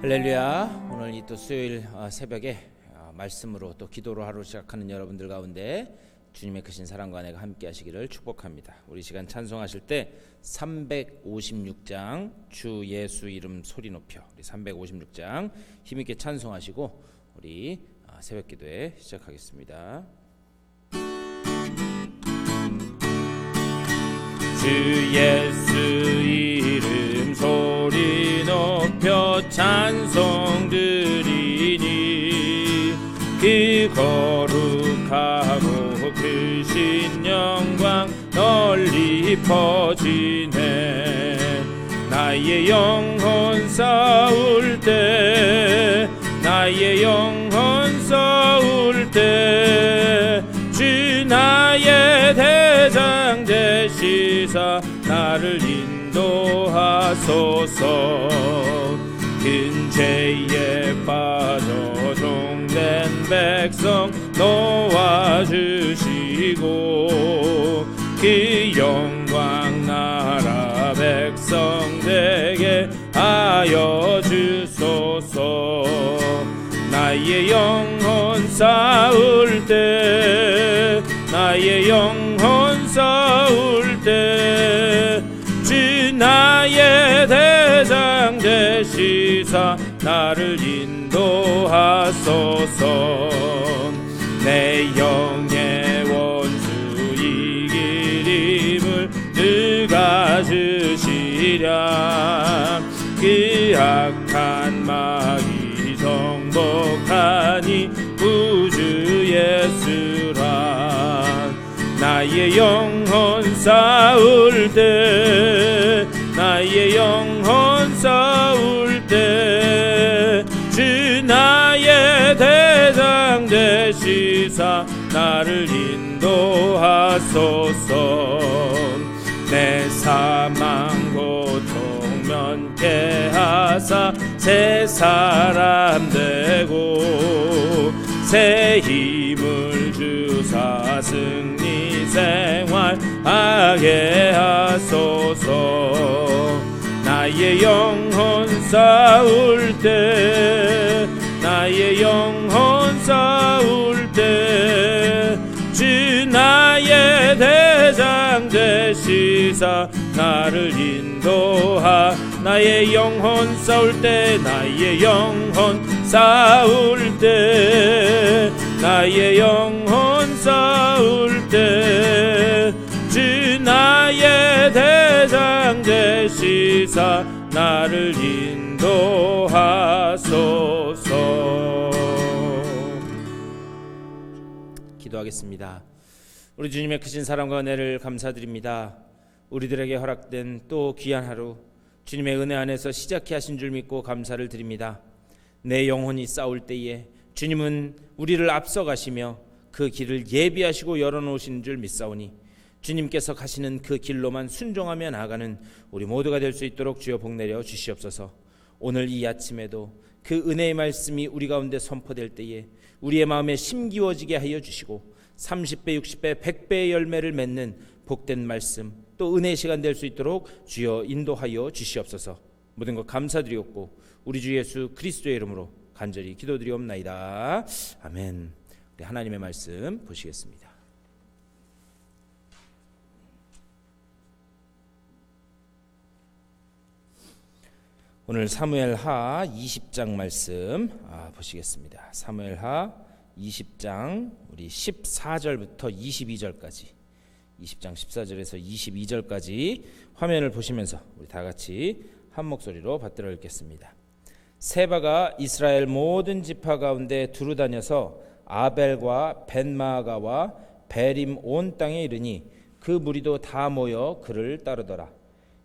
할렐루야. 오늘 이 또 수요일 어, 새벽에 어, 말씀으로 또 기도로 하루 시작하는 여러분들 가운데 주님의 크신 사랑과 은혜가 함께 하시기를 축복합니다. 우리 시간 찬송하실 때 356장 주 예수 이름 소리 높여 우리 356장 힘있게 찬송하시고 우리 어, 새벽 기도에 시작하겠습니다. 주 예수 찬송 드리니 그 거룩하고 크신 영광 널리 퍼지네. 나의 영혼 싸울 때 나의 영혼 싸울 때 주 나의 대장 되시사 나를 인도하소서 큰 죄에 빠져 종된 백성 놓아주시고 그 영광 나라 백성 되게 하여 주소서. 나의 영혼 싸울 때 나의 영혼 싸울 때 주 나 나를 인도하소서. 내 영의 원수 이길 힘을 누가 주시랴. 그 악한 마귀 정복하니 우주 예수라. 나의 영혼 싸울 때 나의 영혼 나를 인도하소서. 내 사망 고통 면케 하사 새 사람 되고 새 힘을 주사 승리 생활하게 하소서. 나의 영혼 싸울 때 나의 영혼 싸울 되시사 나를 인도하 나의 영혼 싸울 때 나의 영혼 싸울 때 나의 영혼 싸울 때 주 나의 대장 되시사 나를 인도하소서 기도하겠습니다. 우리 주님의 크신 사랑과 은혜를 감사드립니다. 우리들에게 허락된 또 귀한 하루 주님의 은혜 안에서 시작해 하신 줄 믿고 감사를 드립니다. 내 영혼이 싸울 때에 주님은 우리를 앞서 가시며 그 길을 예비하시고 열어 놓으신 줄 믿사오니 주님께서 가시는 그 길로만 순종하며 나아가는 우리 모두가 될 수 있도록 주여 복 내려 주시옵소서. 오늘 이 아침에도 그 은혜의 말씀이 우리 가운데 선포될 때에 우리의 마음에 심기워지게 하여 주시고 30배, 60배, 100배의 열매를 맺는 복된 말씀 또 은혜의 시간 될 수 있도록 주여 인도하여 주시옵소서. 모든 것 감사드리옵고 우리 주 예수 그리스도의 이름으로 간절히 기도드리옵나이다. 아멘. 우리 하나님의 말씀 보시겠습니다. 오늘 사무엘하 20장 말씀 아, 보시겠습니다. 사무엘하 20장 우리 14절부터 22절까지 20장 14절에서 22절까지 화면을 보시면서 우리 다 같이 한 목소리로 받들어 읽겠습니다. 세바가 이스라엘 모든 지파 가운데 두루 다녀서 아벨과 벤마가와 베림 온 땅에 이르니 그 무리도 다 모여 그를 따르더라.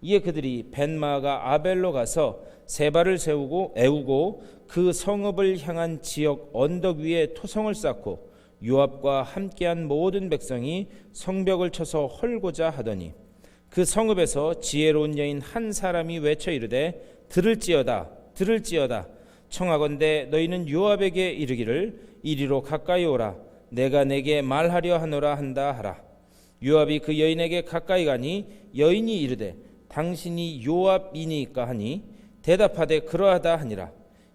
이에 그들이 벤마가 아벨로 가서 세바를 세우고 애우고 그 성읍을 향한 지역 언덕 위에 토성을 쌓고 요압과 함께한 모든 백성이 성벽을 쳐서 헐고자 하더니 그 성읍에서 지혜로운 여인 한 사람이 외쳐 이르되 들을지어다 들을지어다. 청하건대 너희는 요압에게 이르기를 이리로 가까이 오라. 내가 내게 말하려 하노라 한다 하라. 요압이 그 여인에게 가까이 가니 여인이 이르되 당신이 요압이니까 하니 대답하되 그러하다 하니라.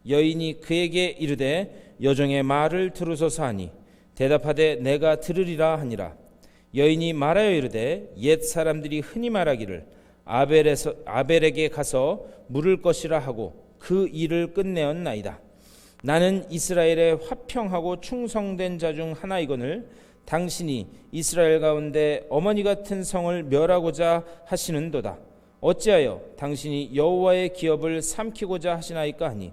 여인이 그에게 이르되 여종의 말을 들으소서 하니 대답하되 내가 들으리라 하니라. 여인이 말하여 이르되 옛 사람들이 흔히 말하기를 아벨에서 아벨에게 가서 물을 것이라 하고 그 일을 끝내었나이다. 나는 이스라엘의 화평하고 충성된 자 중 하나이거늘 당신이 이스라엘 가운데 어머니 같은 성을 멸하고자 하시는도다. 어찌하여 당신이 여호와의 기업을 삼키고자 하시나이까 하니?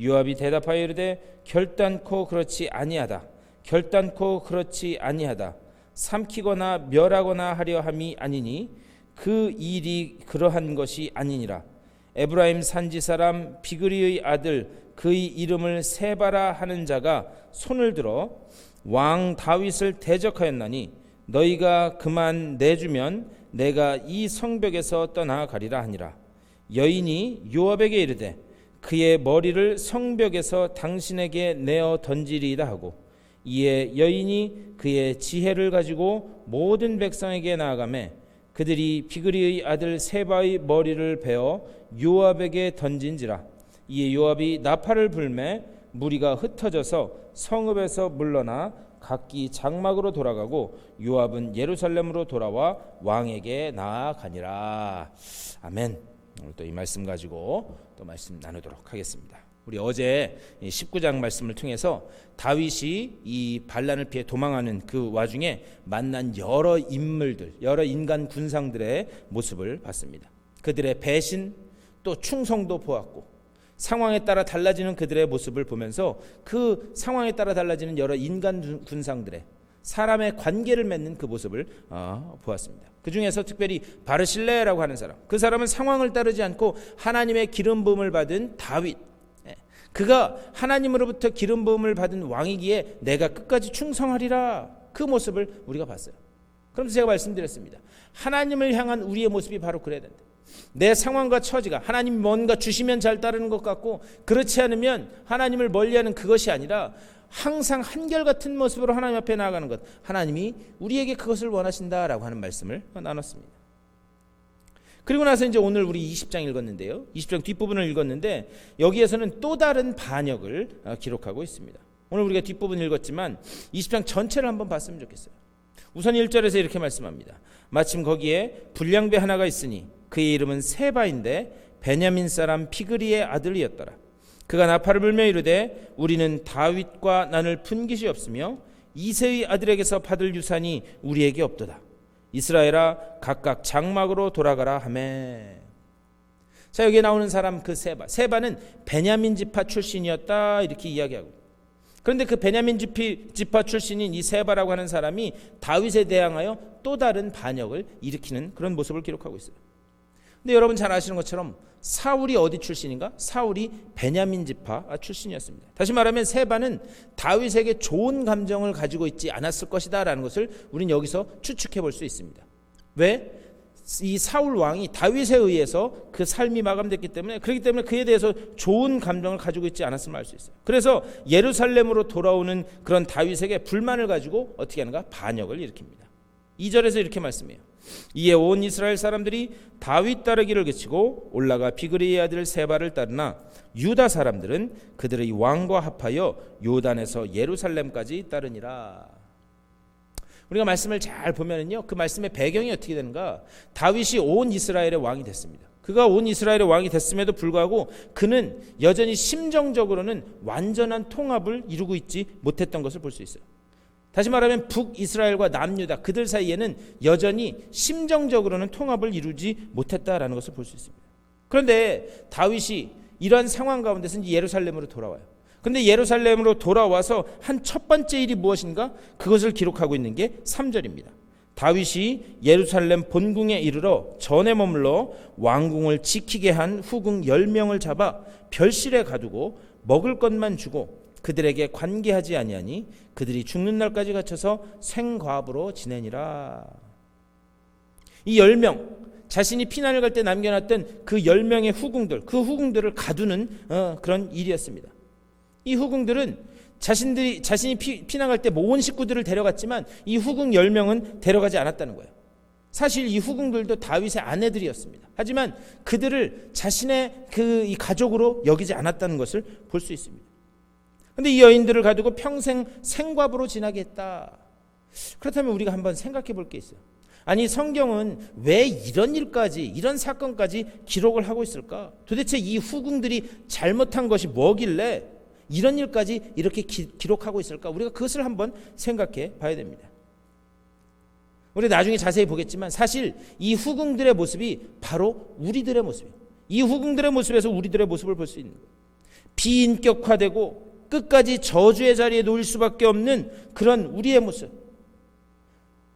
요압이 대답하여 이르되 결단코 그렇지 아니하다 결단코 그렇지 아니하다. 삼키거나 멸하거나 하려 함이 아니니 그 일이 그러한 것이 아니니라. 에브라임 산지 사람 비그리의 아들 그의 이름을 세바라 하는 자가 손을 들어 왕 다윗을 대적하였나니 너희가 그만 내주면 내가 이 성벽에서 떠나가리라 하니라. 여인이 요압에게 이르되 그의 머리를 성벽에서 당신에게 내어 던지리이다 하고 이에 여인이 그의 지혜를 가지고 모든 백성에게 나아가매 그들이 비그리의 아들 세바의 머리를 베어 요압에게 던진지라. 이에 요압이 나팔을 불매 무리가 흩어져서 성읍에서 물러나 각기 장막으로 돌아가고 요압은 예루살렘으로 돌아와 왕에게 나아가니라. 아멘. 오늘 또 이 말씀 가지고 또 말씀 나누도록 하겠습니다. 우리 어제 19장 말씀을 통해서 다윗이 이 반란을 피해 도망하는 그 와중에 만난 여러 인물들, 여러 인간 군상들의 모습을 봤습니다. 그들의 배신 또 충성도 보았고 상황에 따라 달라지는 그들의 모습을 보면서 그 상황에 따라 달라지는 여러 인간 군상들의 사람의 관계를 맺는 그 모습을 어, 보았습니다. 그 중에서 특별히 바르실레라고 하는 사람, 그 사람은 상황을 따르지 않고 하나님의 기름 부음을 받은 다윗. 예, 그가 하나님으로부터 기름 부음을 받은 왕이기에 내가 끝까지 충성하리라. 그 모습을 우리가 봤어요. 그러면서 제가 말씀드렸습니다. 하나님을 향한 우리의 모습이 바로 그래야 된다. 내 상황과 처지가 하나님 뭔가 주시면 잘 따르는 것 같고 그렇지 않으면 하나님을 멀리하는 그것이 아니라 항상 한결같은 모습으로 하나님 앞에 나아가는 것. 하나님이 우리에게 그것을 원하신다라고 하는 말씀을 나눴습니다. 그리고 나서 이제 오늘 우리 20장 읽었는데요. 20장 뒷부분을 읽었는데 여기에서는 또 다른 반역을 어, 기록하고 있습니다. 오늘 우리가 뒷부분 읽었지만 20장 전체를 한번 봤으면 좋겠어요. 우선 1절에서 이렇게 말씀합니다. 마침 거기에 불량배 하나가 있으니 그의 이름은 세바인데 베냐민 사람 피그리의 아들이었더라. 그가 나팔을 불며 이르되 우리는 다윗과 난을 푼깃이 없으며 이세의 아들에게서 받을 유산이 우리에게 없도다. 이스라엘아 각각 장막으로 돌아가라 하매. 자 여기에 나오는 사람 그 세바. 세바는 베냐민 지파 출신이었다 이렇게 이야기하고. 그런데 그 베냐민 지파 출신인 이 세바라고 하는 사람이 다윗에 대항하여 또 다른 반역을 일으키는 그런 모습을 기록하고 있어요. 근데 여러분 잘 아시는 것처럼 사울이 어디 출신인가? 사울이 베냐민 지파 출신이었습니다. 다시 말하면 세바는 다윗에게 좋은 감정을 가지고 있지 않았을 것이다라는 것을 우리는 여기서 추측해 볼 수 있습니다. 왜? 이 사울 왕이 다윗에 의해서 그 삶이 마감됐기 때문에 그렇기 때문에 그에 대해서 좋은 감정을 가지고 있지 않았음을 알 수 있어요. 그래서 예루살렘으로 돌아오는 그런 다윗에게 불만을 가지고 어떻게 하는가? 반역을 일으킵니다. 2절에서 이렇게 말씀해요. 이에 온 이스라엘 사람들이 다윗 따르기를 그치고 올라가 비그리의 아들 세바를 따르나 유다 사람들은 그들의 왕과 합하여 요단에서 예루살렘까지 따르니라. 우리가 말씀을 잘 보면은요 그 말씀의 배경이 어떻게 되는가? 다윗이 온 이스라엘의 왕이 됐습니다. 그가 온 이스라엘의 왕이 됐음에도 불구하고 그는 여전히 심정적으로는 완전한 통합을 이루고 있지 못했던 것을 볼 수 있어요. 다시 말하면 북이스라엘과 남유다 그들 사이에는 여전히 심정적으로는 통합을 이루지 못했다라는 것을 볼 수 있습니다. 그런데 다윗이 이러한 상황 가운데서 예루살렘으로 돌아와요. 그런데 예루살렘으로 돌아와서 한 첫 번째 일이 무엇인가? 그것을 기록하고 있는 게 3절입니다. 다윗이 예루살렘 본궁에 이르러 전에 머물러 왕궁을 지키게 한 후궁 10명을 잡아 별실에 가두고 먹을 것만 주고 그들에게 관계하지 아니하니 그들이 죽는 날까지 갇혀서 생과부로 지내니라. 이열명 자신이 피난을 갈 때 남겨놨던 그열 명의 후궁들 그 후궁들을 가두는 어, 그런 일이었습니다. 이 후궁들은 자신들이 자신이 피, 피난 갈 때 모은 식구들을 데려갔지만 이 후궁 열 명은 데려가지 않았다는 거예요. 사실 이 후궁들도 다윗의 아내들이었습니다. 하지만 그들을 자신의 그이 가족으로 여기지 않았다는 것을 볼 수 있습니다. 근데 이 여인들을 가두고 평생 생과부로 지나게 했다. 그렇다면 우리가 한번 생각해 볼 게 있어요. 아니 성경은 왜 이런 일까지 이런 사건까지 기록을 하고 있을까? 도대체 이 후궁들이 잘못한 것이 뭐길래 이런 일까지 이렇게 기, 록하고 있을까? 우리가 그것을 한번 생각해 봐야 됩니다. 우리 나중에 자세히 보겠지만 사실 이 후궁들의 모습이 바로 우리들의 모습이에요. 이 후궁들의 모습에서 우리들의 모습을 볼 수 있는 거예요. 비인격화되고 끝까지 저주의 자리에 놓일 수밖에 없는 그런 우리의 모습.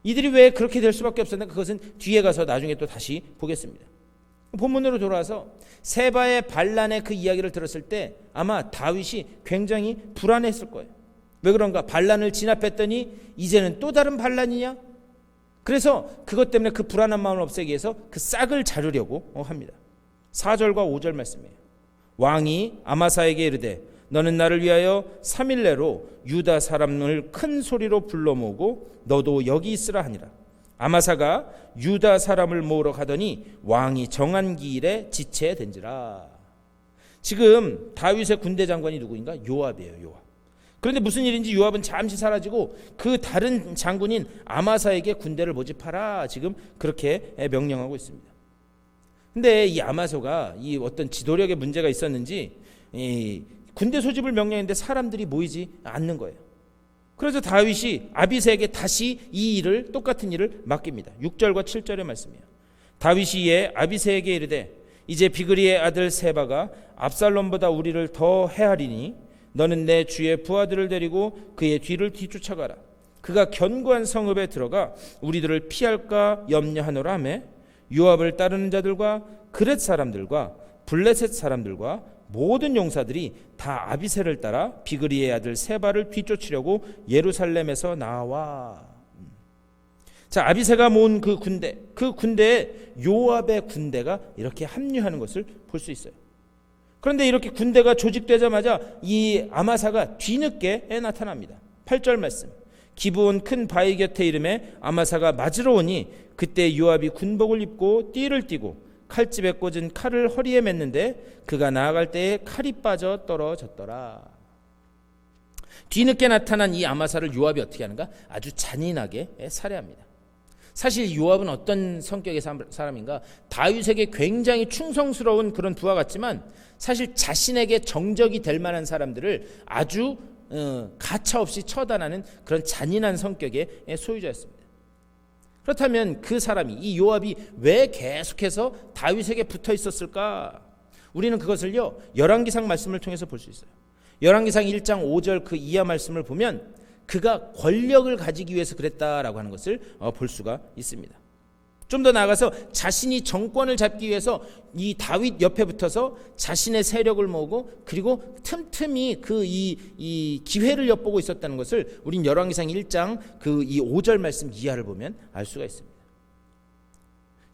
이들이 왜 그렇게 될 수밖에 없었나? 그것은 뒤에 가서 나중에 또 다시 보겠습니다. 본문으로 돌아와서 세바의 반란의 그 이야기를 들었을 때 아마 다윗이 굉장히 불안했을 거예요. 왜 그런가? 반란을 진압했더니 이제는 또 다른 반란이냐? 그래서 그것 때문에 그 불안한 마음을 없애기 위해서 그 싹을 자르려고 합니다. 4절과 5절 말씀이에요. 왕이 아마사에게 이르되 너는 나를 위하여 3일 내로 유다 사람을 큰 소리로 불러 모으고 너도 여기 있으라 하니라. 아마사가 유다 사람을 모으러 가더니 왕이 정한 기일에 지체된지라. 지금 다윗의 군대 장관이 누구인가? 요압이에요. 요압. 그런데 무슨 일인지 요압은 잠시 사라지고 그 다른 장군인 아마사에게 군대를 모집하라 지금 그렇게 명령하고 있습니다. 근데 이 아마소가 이 어떤 지도력에 문제가 있었는지 이 군대 소집을 명령했는데 사람들이 모이지 않는 거예요. 그래서 다윗이 아비세에게 다시 이 일을 똑같은 일을 맡깁니다. 6절과 7절의 말씀이에요. 다윗이 이에 아비세에게 이르되 이제 비그리의 아들 세바가 압살롬보다 우리를 더 해하리니 너는 내 주의 부하들을 데리고 그의 뒤를 뒤쫓아가라. 그가 견고한 성읍에 들어가 우리들을 피할까 염려하노라 하매 요압을 따르는 자들과 그렛 사람들과 블레셋 사람들과 모든 용사들이 다 아비세를 따라 비그리의 아들 세바를 뒤쫓으려고 예루살렘에서 나와. 자 아비세가 모은 그 군대, 그 군대에 요압의 군대가 이렇게 합류하는 것을 볼 수 있어요. 그런데 이렇게 군대가 조직되자마자 이 아마사가 뒤늦게 나타납니다. 8절 말씀. 기부온 큰 바위 곁에 이름에 아마사가 맞으러 오니 그때 요압이 군복을 입고 띠를 띠고 칼집에 꽂은 칼을 허리에 맸는데 그가 나아갈 때에 칼이 빠져 떨어졌더라. 뒤늦게 나타난 이 아마사를 요압이 어떻게 하는가? 아주 잔인하게 살해합니다. 사실 요압은 어떤 성격의 사람인가? 다윗에게 굉장히 충성스러운 그런 부하 같지만 사실 자신에게 정적이 될 만한 사람들을 아주 어, 가차 없이 처단하는 그런 잔인한 성격의 소유자였습니다. 그렇다면 그 사람이 이 요압이 왜 계속해서 다윗에게 붙어 있었을까? 우리는 그것을요 열왕기상 말씀을 통해서 볼 수 있어요. 열왕기상 1장 5절 그 이하 말씀을 보면 그가 권력을 가지기 위해서 그랬다라고 하는 것을 어, 볼 수가 있습니다. 좀 더 나아가서 자신이 정권을 잡기 위해서 이 다윗 옆에 붙어서 자신의 세력을 모으고 그리고 틈틈이 그 이 이 기회를 엿보고 있었다는 것을 우린 열왕기상 1장 그 이 5절 말씀 이하를 보면 알 수가 있습니다.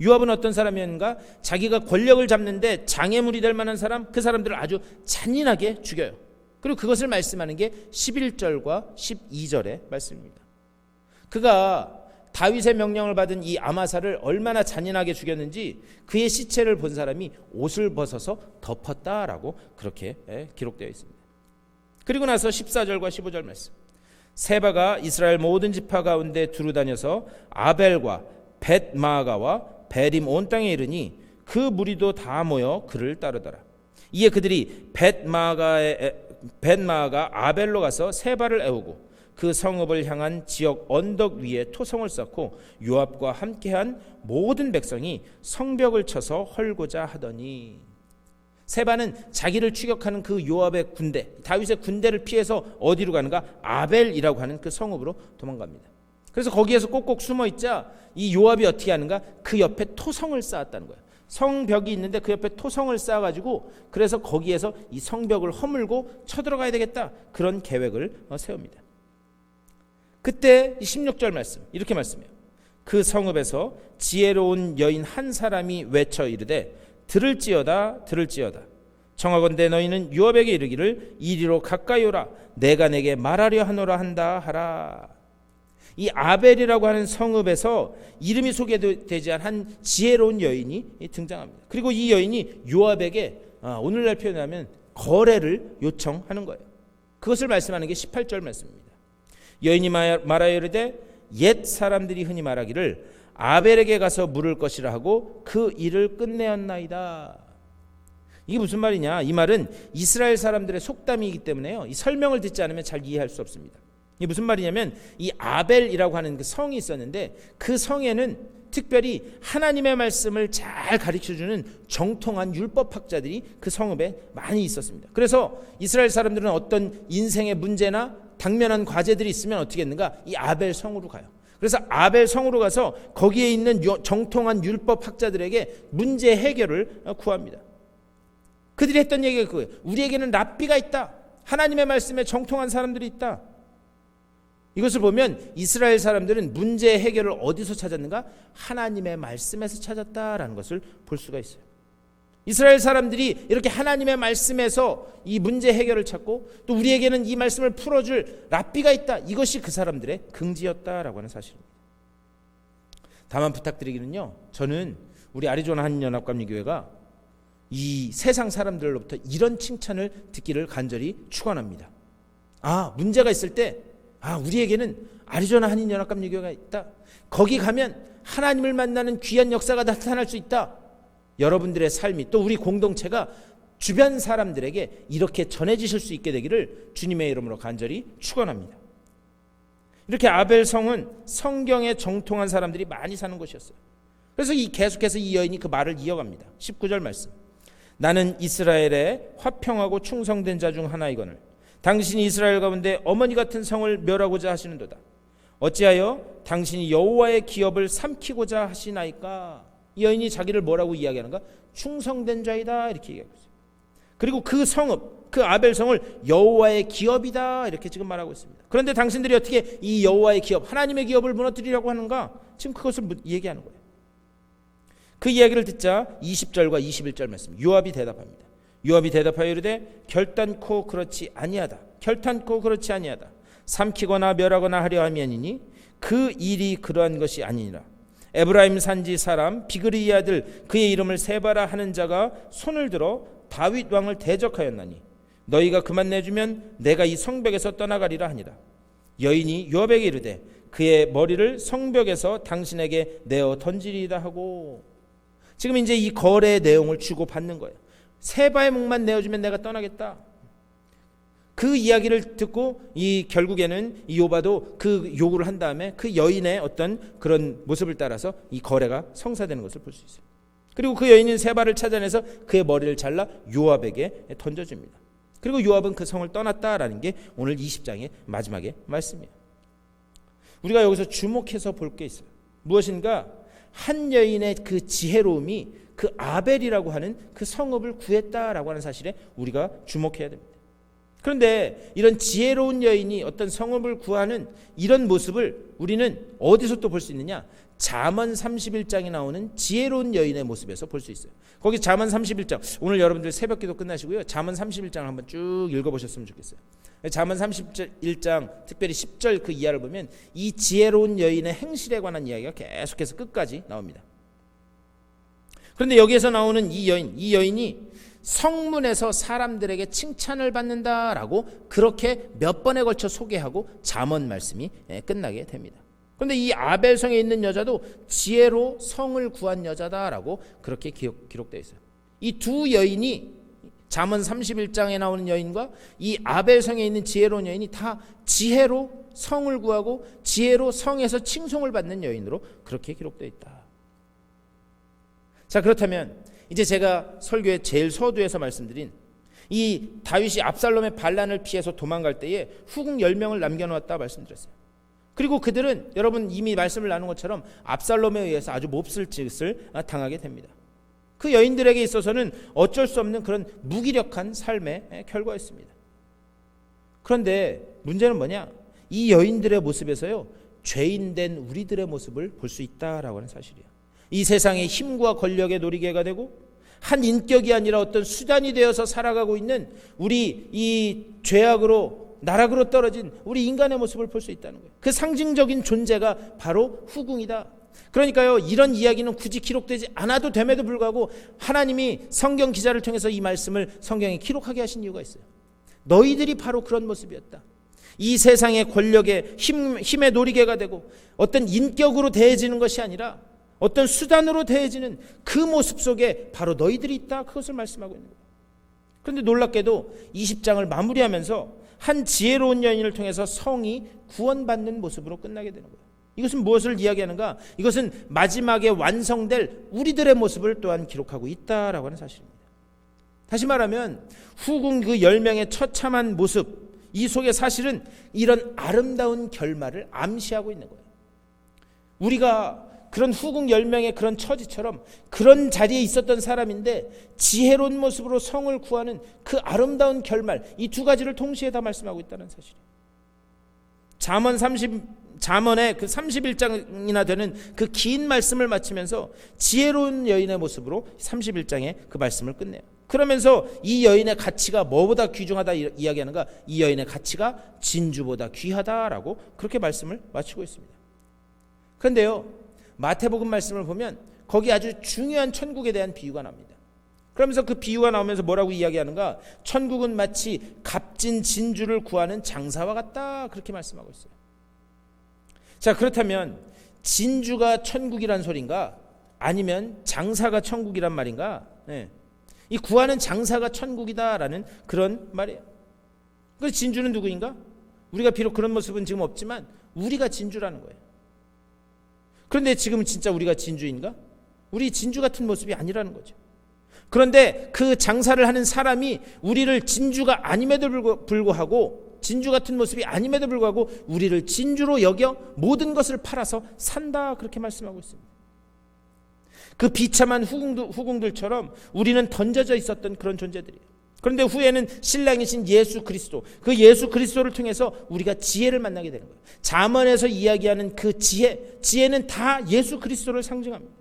유압은 어떤 사람이었는가? 자기가 권력을 잡는데 장애물이 될 만한 사람, 그 사람들을 아주 잔인하게 죽여요. 그리고 그것을 말씀하는 게 11절과 12절의 말씀입니다. 그가 다윗의 명령을 받은 이 아마사를 얼마나 잔인하게 죽였는지 그의 시체를 본 사람이 옷을 벗어서 덮었다라고 그렇게 예, 기록되어 있습니다. 그리고 나서 14절과 15절 말씀. 세바가 이스라엘 모든 지파 가운데 두루 다녀서 아벨과 벳마가와 베림 온 땅에 이르니 그 무리도 다 모여 그를 따르더라. 이에 그들이 벳마가의 벳마가 아벨로 가서 세바를 애우고 그 성읍을 향한 지역 언덕 위에 토성을 쌓고 요압과 함께한 모든 백성이 성벽을 쳐서 헐고자 하더니 세바는 자기를 추격하는 그 요압의 군대 다윗의 군대를 피해서 어디로 가는가 아벨이라고 하는 그 성읍으로 도망갑니다. 그래서 거기에서 꼭꼭 숨어 있자 이 요압이 어떻게 하는가 그 옆에 토성을 쌓았다는 거예요. 성벽이 있는데 그 옆에 토성을 쌓아가지고 그래서 거기에서 이 성벽을 허물고 쳐들어가야 되겠다 그런 계획을 어, 세웁니다. 그때 16절 말씀 이렇게 말씀해요. 그 성읍에서 지혜로운 여인 한 사람이 외쳐 이르되 들을지어다 들을지어다 청하건대 너희는 유업에게 이르기를 이리로 가까이 오라 내가 내게 말하려 하노라 한다 하라 이 아벨이라고 하는 성읍에서 이름이 소개되지 않은 한 지혜로운 여인이 등장합니다. 그리고 이 여인이 요압에게 아, 오늘날 표현하면 거래를 요청하는 거예요. 그것을 말씀하는 게 18절 말씀입니다. 여인이 말하여 이르되 옛 사람들이 흔히 말하기를 아벨에게 가서 물을 것이라 하고 그 일을 끝내었나이다. 이게 무슨 말이냐? 이 말은 이스라엘 사람들의 속담이기 때문에요. 이 설명을 듣지 않으면 잘 이해할 수 없습니다. 이게 무슨 말이냐면 이 아벨이라고 하는 그 성이 있었는데 그 성에는 특별히 하나님의 말씀을 잘 가르쳐 주는 정통한 율법학자들이 그 성읍에 많이 있었습니다. 그래서 이스라엘 사람들은 어떤 인생의 문제나 당면한 과제들이 있으면 어떻게 했는가? 이 아벨 성으로 가요. 그래서 아벨 성으로 가서 거기에 있는 정통한 율법 학자들에게 문제 해결을 구합니다. 그들이 했던 얘기가 그거예요. 우리에게는 랍비가 있다. 하나님의 말씀에 정통한 사람들이 있다. 이것을 보면 이스라엘 사람들은 문제 해결을 어디서 찾았는가? 하나님의 말씀에서 찾았다라는 것을 볼 수가 있어요. 이스라엘 사람들이 이렇게 하나님의 말씀에서 이 문제 해결을 찾고 또 우리에게는 이 말씀을 풀어줄 랍비가 있다. 이것이 그 사람들의 긍지였다라고 하는 사실입니다. 다만 부탁드리기는요. 저는 우리 아리조나 한연합감리교회가 이 세상 사람들로부터 이런 칭찬을 듣기를 간절히 축원합니다. 아 문제가 있을 때 아 우리에게는 아리조나 한인연합감리교회가 있다. 거기 가면 하나님을 만나는 귀한 역사가 나타날 수 있다. 여러분들의 삶이 또 우리 공동체가 주변 사람들에게 이렇게 전해지실 수 있게 되기를 주님의 이름으로 간절히 축원합니다. 이렇게 아벨 성은 성경에 정통한 사람들이 많이 사는 곳이었어요. 그래서 이 계속해서 이 여인이 그 말을 이어갑니다. 19절 말씀. 나는 이스라엘의 화평하고 충성된 자 중 하나이거늘 당신이 이스라엘 가운데 어머니 같은 성을 멸하고자 하시는도다. 어찌하여 당신이 여호와의 기업을 삼키고자 하시나이까? 여인이 자기를 뭐라고 이야기하는가? 충성된 자이다 이렇게 얘기하고 있어요. 그리고 그 성읍, 그 아벨 성을 여호와의 기업이다 이렇게 지금 말하고 있습니다. 그런데 당신들이 어떻게 이 여호와의 기업, 하나님의 기업을 무너뜨리려고 하는가? 지금 그것을 얘기하는 거예요. 그 이야기를 듣자 20절과 21절 말씀. 요압이 대답합니다. 요압이 대답하여 이르되 결단코 그렇지 아니하다. 결단코 그렇지 아니하다. 삼키거나 멸하거나 하려 하면이니 그 일이 그러한 것이 아니니라. 에브라임 산지 사람 비그리의 아들 그의 이름을 세바라 하는 자가 손을 들어 다윗 왕을 대적하였나니 너희가 그만 내주면 내가 이 성벽에서 떠나가리라 하니라. 여인이 요압에게 이르되 그의 머리를 성벽에서 당신에게 내어 던지리다 하고. 지금 이제 이 거래의 내용을 주고 받는 거예요. 세바의 목만 내어주면 내가 떠나겠다 그 이야기를 듣고 이 결국에는 이 요바도 그 요구를 한 다음에 그 여인의 어떤 그런 모습을 따라서 이 거래가 성사되는 것을 볼 수 있어요. 그리고 그 여인은 세바를 찾아내서 그의 머리를 잘라 요압에게 던져줍니다. 그리고 요압은 그 성을 떠났다라는 게 오늘 20장의 마지막의 말씀이에요. 우리가 여기서 주목해서 볼 게 있어요. 무엇인가 한 여인의 그 지혜로움이 그 아벨이라고 하는 그 성읍을 구했다라고 하는 사실에 우리가 주목해야 됩니다. 그런데 이런 지혜로운 여인이 어떤 성읍을 구하는 이런 모습을 우리는 어디서 또 볼 수 있느냐? 잠언 31장에 나오는 지혜로운 여인의 모습에서 볼 수 있어요. 거기 잠언 31장. 오늘 여러분들 새벽기도 끝나시고요. 잠언 31장을 한번 쭉 읽어 보셨으면 좋겠어요. 잠언 31장 특별히 10절 그 이하를 보면 이 지혜로운 여인의 행실에 관한 이야기가 계속해서 끝까지 나옵니다. 그런데 여기에서 나오는 이 여인, 이 여인이 성문에서 사람들에게 칭찬을 받는다라고 그렇게 몇 번에 걸쳐 소개하고 잠언 말씀이 예, 끝나게 됩니다. 그런데 이 아벨성에 있는 여자도 지혜로 성을 구한 여자다라고 그렇게 기록, 기록되어 있어요. 이 두 여인이 잠언 31장에 나오는 여인과 이 아벨성에 있는 지혜로운 여인이 다 지혜로 성을 구하고 지혜로 성에서 칭송을 받는 여인으로 그렇게 기록되어 있다. 자, 그렇다면 이제 제가 설교의 제일 서두에서 말씀드린 이 다윗이 압살롬의 반란을 피해서 도망갈 때에 후궁 10명을 남겨놓았다 말씀드렸어요. 그리고 그들은 여러분 이미 말씀을 나눈 것처럼 압살롬에 의해서 아주 몹쓸 짓을 당하게 됩니다. 그 여인들에게 있어서는 어쩔 수 없는 그런 무기력한 삶의 결과였습니다. 그런데 문제는 뭐냐? 이 여인들의 모습에서요, 죄인된 우리들의 모습을 볼 수 있다라고 하는 사실이에요. 이 세상의 힘과 권력의 놀이개가 되고 한 인격이 아니라 어떤 수단이 되어서 살아가고 있는 우리 이 죄악으로 나락으로 떨어진 우리 인간의 모습을 볼 수 있다는 거예요. 그 상징적인 존재가 바로 후궁이다. 그러니까요, 이런 이야기는 굳이 기록되지 않아도 됨에도 불구하고 하나님이 성경 기자를 통해서 이 말씀을 성경에 기록하게 하신 이유가 있어요. 너희들이 바로 그런 모습이었다. 이 세상의 권력의 힘, 힘의 놀이개가 되고 어떤 인격으로 대해지는 것이 아니라 어떤 수단으로 대해지는 그 모습 속에 바로 너희들이 있다. 그것을 말씀하고 있는 거예요. 그런데 놀랍게도 20장을 마무리하면서 한 지혜로운 여인을 통해서 성이 구원받는 모습으로 끝나게 되는 거예요. 이것은 무엇을 이야기하는가? 이것은 마지막에 완성될 우리들의 모습을 또한 기록하고 있다라고 하는 사실입니다. 다시 말하면 후궁 그 10명의 처참한 모습 이 속에 사실은 이런 아름다운 결말을 암시하고 있는 거예요. 우리가 그런 후궁 10명의 그런 처지처럼 그런 자리에 있었던 사람인데 지혜로운 모습으로 성을 구하는 그 아름다운 결말 이 두 가지를 동시에 다 말씀하고 있다는 사실이에요. 잠언 30 잠언의 그 31장이나 되는 그 긴 말씀을 마치면서 지혜로운 여인의 모습으로 31장의 그 말씀을 끝내요. 그러면서 이 여인의 가치가 뭐보다 귀중하다 이야기하는가? 이 여인의 가치가 진주보다 귀하다라고 그렇게 말씀을 마치고 있습니다. 그런데요, 마태복음 말씀을 보면 거기 아주 중요한 천국에 대한 비유가 납니다. 그러면서 그 비유가 나오면서 뭐라고 이야기하는가? 천국은 마치 값진 진주를 구하는 장사와 같다 그렇게 말씀하고 있어요. 자, 그렇다면 진주가 천국이란 소린가? 아니면 장사가 천국이란 말인가? 네. 이 구하는 장사가 천국이다라는 그런 말이에요. 그 진주는 누구인가? 우리가 비록 그런 모습은 지금 없지만 우리가 진주라는 거예요. 그런데 지금 진짜 우리가 진주인가? 우리 진주 같은 모습이 아니라는 거죠. 그런데 그 장사를 하는 사람이 우리를 진주가 아님에도 불구하고 진주 같은 모습이 아님에도 불구하고 우리를 진주로 여겨 모든 것을 팔아서 산다 그렇게 말씀하고 있습니다. 그 비참한 후궁들, 후궁들처럼 우리는 던져져 있었던 그런 존재들이에요. 그런데 후에는 신랑이신 예수 그리스도, 그 예수 그리스도를 통해서 우리가 지혜를 만나게 되는 거예요. 잠언에서 이야기하는 그 지혜, 지혜는 다 예수 그리스도를 상징합니다.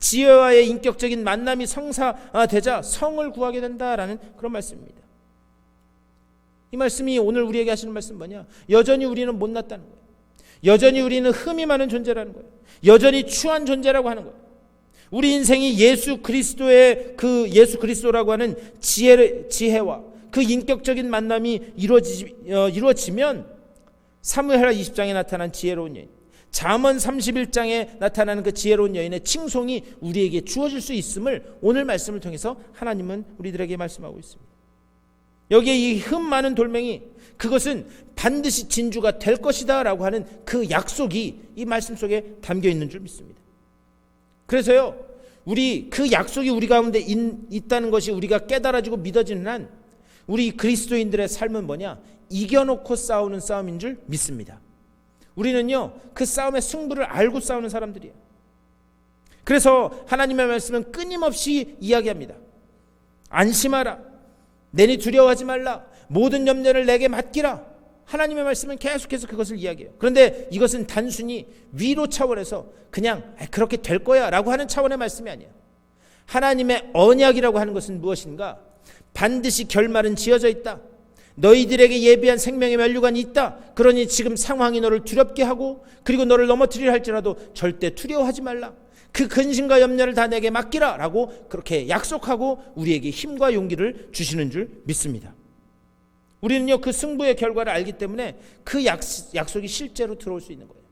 지혜와의 인격적인 만남이 성사되자 성을 구하게 된다라는 그런 말씀입니다. 이 말씀이 오늘 우리에게 하시는 말씀 뭐냐? 여전히 우리는 못났다는 거예요. 여전히 우리는 흠이 많은 존재라는 거예요. 여전히 추한 존재라고 하는 거예요. 우리 인생이 예수 그리스도의 그 예수 그리스도라고 하는 지혜, 지혜와 그 인격적인 만남이 이루어지, 어, 이루어지면 사무엘하 20장에 나타난 지혜로운 여인, 잠언 31장에 나타나는 그 지혜로운 여인의 칭송이 우리에게 주어질 수 있음을 오늘 말씀을 통해서 하나님은 우리들에게 말씀하고 있습니다. 여기에 이 흠 많은 돌멩이 그것은 반드시 진주가 될 것이다라고 하는 그 약속이 이 말씀 속에 담겨 있는 줄 믿습니다. 그래서요, 우리 그 약속이 우리 가운데 있, 다는 것이 우리가 깨달아지고 믿어지는 한 우리 그리스도인들의 삶은 뭐냐? 이겨놓고 싸우는 싸움인 줄 믿습니다. 우리는요, 그 싸움의 승부를 알고 싸우는 사람들이에요. 그래서 하나님의 말씀은 끊임없이 이야기합니다. 안심하라. 내니 두려워하지 말라. 모든 염려를 내게 맡기라. 하나님의 말씀은 계속해서 그것을 이야기해요. 그런데 이것은 단순히 위로 차원에서 그냥 그렇게 될 거야 라고 하는 차원의 말씀이 아니에요. 하나님의 언약이라고 하는 것은 무엇인가? 반드시 결말은 지어져 있다. 너희들에게 예비한 생명의 면류관이 있다. 그러니 지금 상황이 너를 두렵게 하고 그리고 너를 넘어뜨리려 할지라도 절대 두려워하지 말라. 그 근심과 염려를 다 내게 맡기라. 라고 그렇게 약속하고 우리에게 힘과 용기를 주시는 줄 믿습니다. 우리는요, 그 승부의 결과를 알기 때문에 그 약속이 실제로 들어올 수 있는 거예요.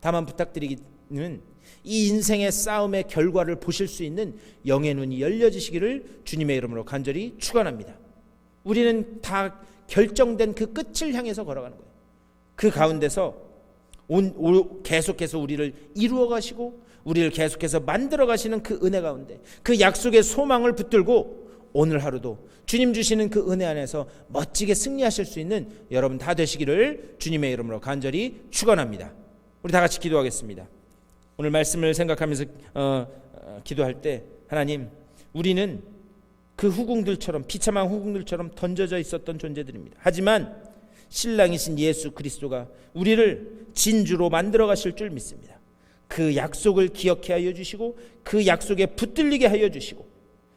다만 부탁드리기는 이 인생의 싸움의 결과를 보실 수 있는 영의 눈이 열려지시기를 주님의 이름으로 간절히 축원합니다. 우리는 다 결정된 그 끝을 향해서 걸어가는 거예요. 그 가운데서 온, 오, 계속해서 우리를 이루어 가시고 우리를 계속해서 만들어 가시는 그 은혜 가운데 그 약속의 소망을 붙들고 오늘 하루도 주님 주시는 그 은혜 안에서 멋지게 승리하실 수 있는 여러분 다 되시기를 주님의 이름으로 간절히 축원합니다. 우리 다 같이 기도하겠습니다. 오늘 말씀을 생각하면서 어, 어, 기도할 때 하나님 우리는 그 후궁들처럼 비참한 후궁들처럼 던져져 있었던 존재들입니다. 하지만 신랑이신 예수 그리스도가 우리를 진주로 만들어 가실 줄 믿습니다. 그 약속을 기억해 하여 주시고 그 약속에 붙들리게 하여 주시고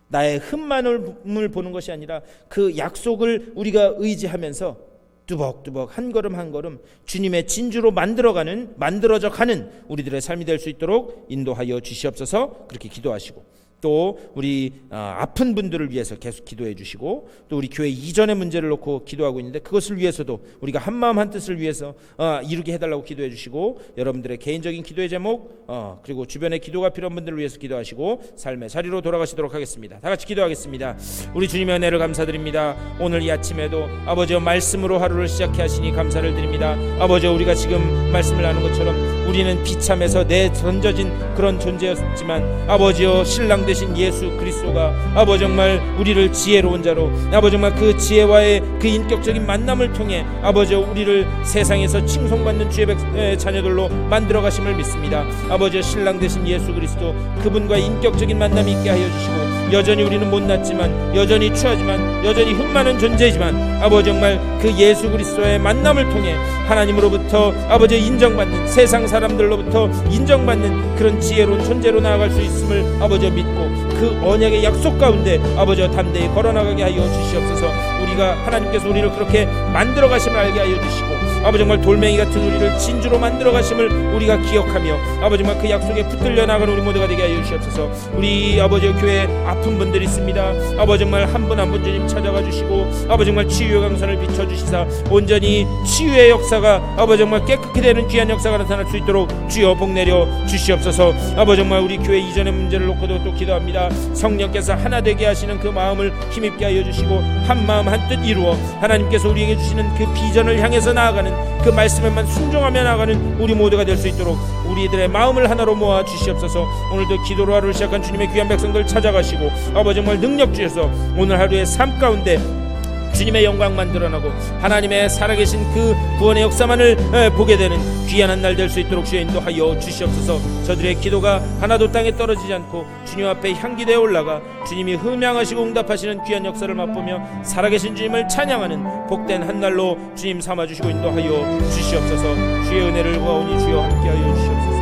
나의 흠만을 보는 것이 아니라 그 약속을 우리가 의지하면서 뚜벅뚜벅 한 걸음 한 걸음 주님의 진주로 만들어가는 만들어져 가는 우리들의 삶이 될 수 있도록 인도하여 주시옵소서. 그렇게 기도하시고 또 우리 아, 아픈 분들을 위해서 계속 기도해 주시고 또 우리 교회 이전의 문제를 놓고 기도하고 있는데 그것을 위해서도 우리가 한 마음 한 뜻을 위해서 어, 이루게 해달라고 기도해 주시고 여러분들의 개인적인 기도의 제목 어, 그리고 주변에 기도가 필요한 분들을 위해서 기도하시고 삶의 자리로 돌아가시도록 하겠습니다. 다 같이 기도하겠습니다. 우리 주님의 은혜를 감사드립니다. 오늘 이 아침에도 아버지의 말씀으로 하루를 시작해 하시니 감사를 드립니다. 아버지 우리가 지금 말씀을 나눈 것처럼 우리는 비참해서 내 던져진 그런 존재였지만 아버지여 신랑 되신 예수 그리스도가 아버지 정말 우리를 지혜로운 자로 아버지 정말 그 지혜와의 그 인격적인 만남을 통해 아버지 우리를 세상에서 칭송받는 주의 자녀들로 만들어 가심을 믿습니다. 아버지 신랑 되신 예수 그리스도 그분과 인격적인 만남이 있게 하여 주시고 여전히 우리는 못났지만 여전히 취하지만 여전히 흠 많은 존재이지만 아버지 정말 그 예수 그리스도의 만남을 통해 하나님으로부터 아버지 인정받는 세상 사람들로부터 인정받는 그런 지혜로운 존재로 나아갈 수 있음을 아버지 믿고 그 언약의 약속 가운데 아버지 담대히 걸어나가게 하여 주시옵소서. 우리가 하나님께서 우리를 그렇게 만들어 가심을 알게 하여 주시고 아버지 정말 돌멩이 같은 우리를 진주로 만들어 가심을 우리가 기억하며 아버지 정말 그 약속에 붙들려 나가는 우리 모두가 되게 하여 주시옵소서. 우리 아버지 교회 아픈 분들 있습니다. 아버지 정말 한 분 한 분 주님 찾아가 주시고 아버지 정말 치유의 강선을 비춰 주시사 온전히 치유의 역사가 아버지 정말 깨끗게 되는 귀한 역사가 나타날 수 있도록 주여 복 내려 주시옵소서. 아버지 정말 우리 교회 이전의 문제를 놓고도 또 기도합니다. 성령께서 하나 되게 하시는 그 마음을 힘입게 하여 주시고 한 마음 한 뜻 이루어 하나님께서 우리에게 주시는 그 비전을 향해서 나아가는 그 말씀에만 순종하며 나아가는 우리 모두가 될 수 있도록 우리들의 마음을 하나로 모아 주시옵소서. 오늘도 기도로 하루를 시작한 주님의 귀한 백성들 찾아가시고 아버지 정말 능력 주셔서 오늘 하루의 삶 가운데 주님의 영광만 드러나고 하나님의 살아계신 그 구원의 역사만을 에, 보게 되는 귀한 한 날 될 수 있도록 주여 인도하여 주시옵소서. 저들의 기도가 하나도 땅에 떨어지지 않고 주님 앞에 향기되어 올라가 주님이 흠양하시고 응답하시는 귀한 역사를 맛보며 살아계신 주님을 찬양하는 복된 한 날로 주님 삼아주시고 인도하여 주시옵소서. 주의 은혜를 구하오니 주여 함께하여 주시옵소서